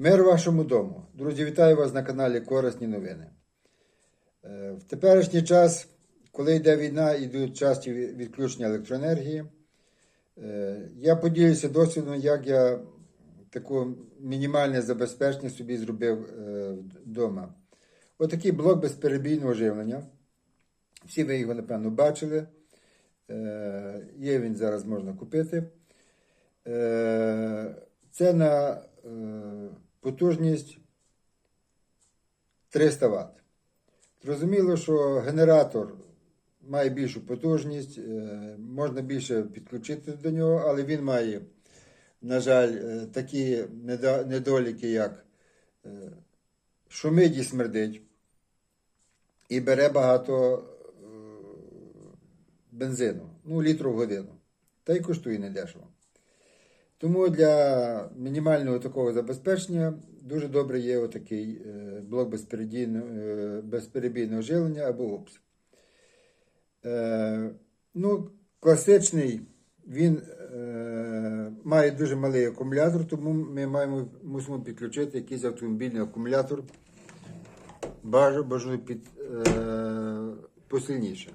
Мир вашому дому. Друзі, вітаю вас на каналі Корисні новини. Е, В теперішній час, коли йде війна, йдуть часті відключення електроенергії. Е, Я поділюся досвідом, як я таку мінімальне забезпечення собі зробив вдома. Отакий блок безперебійного живлення. Всі ви його, напевно, бачили. Е, Є він зараз можна купити. Е, Це на е, потужність 300 Вт. Зрозуміло, що генератор має більшу потужність, е, можна більше підключити до нього, але він має, на жаль, е, такі недоліки, як е, шумить і смердить, і бере багато бензину, ну, літру в годину. Та й коштує недешево. Тому для мінімального такого забезпечення дуже добре є отакий е, блок безперебійного, е, безперебійного живлення або ОПС. Е, ну, класичний, він має дуже малий акумулятор, тому ми маємо, мусимо підключити якийсь автомобільний акумулятор. Бажано, бажано під, посильніше.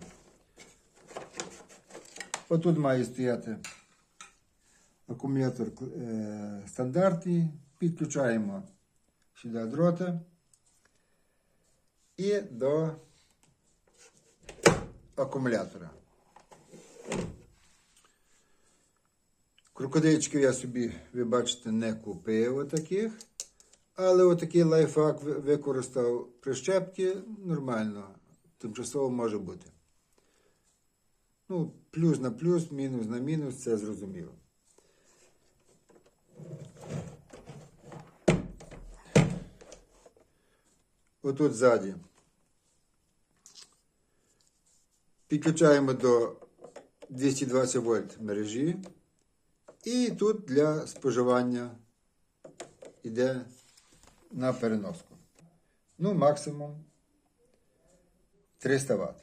Отут має стояти акумулятор е, стандартний. Підключаємо сюди дроти і до акумулятора. Крокодильчиків я собі, ви бачите, не купив отаких. Але отакий лайфхак використав прищепки нормально. Тимчасово може бути. Ну, плюс на плюс, мінус на мінус, це зрозуміло. Отут ззаді. Підключаємо до 220 вольт мережі. І тут для споживання йде на переноску. Ну, максимум 300 Вт.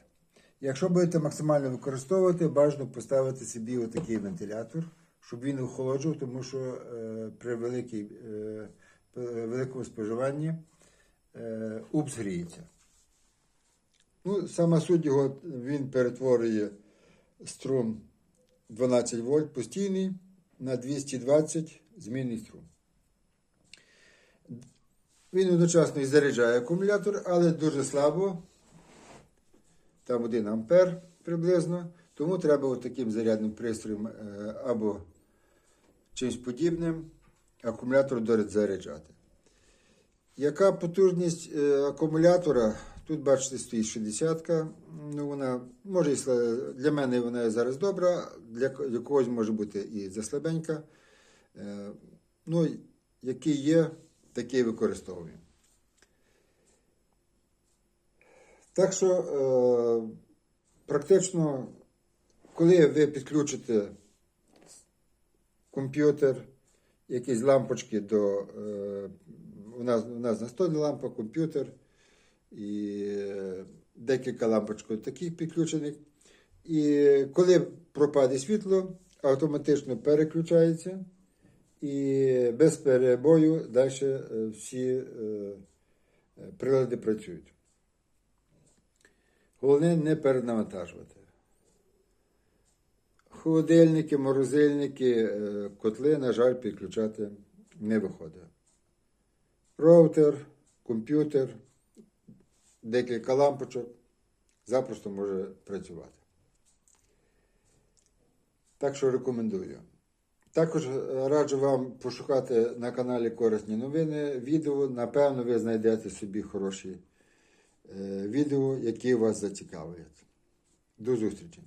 Якщо будете максимально використовувати, бажано поставити собі отакий вентилятор, щоб він охолоджував, тому що е, при великій, е, великому споживанні упс гріється. Ну, сама суть його, він перетворює струм 12 вольт постійний на 220 змінний струм. Він одночасно і заряджає акумулятор, але дуже слабо. Там 1 ампер приблизно. Тому треба таким зарядним пристроєм е, або чимось подібним акумулятор дозаряджати. Яка потужність е, акумулятора? Тут, бачите, стоїть 60 Ну, вона, може, для мене вона зараз добра, для ко- когось може бути і заслабенька. Е, Ну, який є, такий використовуємо. Так що, е, практично, коли ви підключите комп'ютер, якісь лампочки до. Е, у, нас, у нас на столі лампа, комп'ютер і е, декілька лампочок таких підключених. І коли пропаде світло, автоматично переключається і без перебою далі всі е, е, прилади працюють. Головне не перенавантажувати. Холодильники, морозильники, е, котли, на жаль, підключати не виходить. Роутер, комп'ютер, декілька лампочок запросто може працювати. Так що рекомендую. Також е, раджу вам пошукати на каналі Корисні новини відео. Напевно, ви знайдете собі хороші е, відео, які вас зацікавлять. До зустрічі!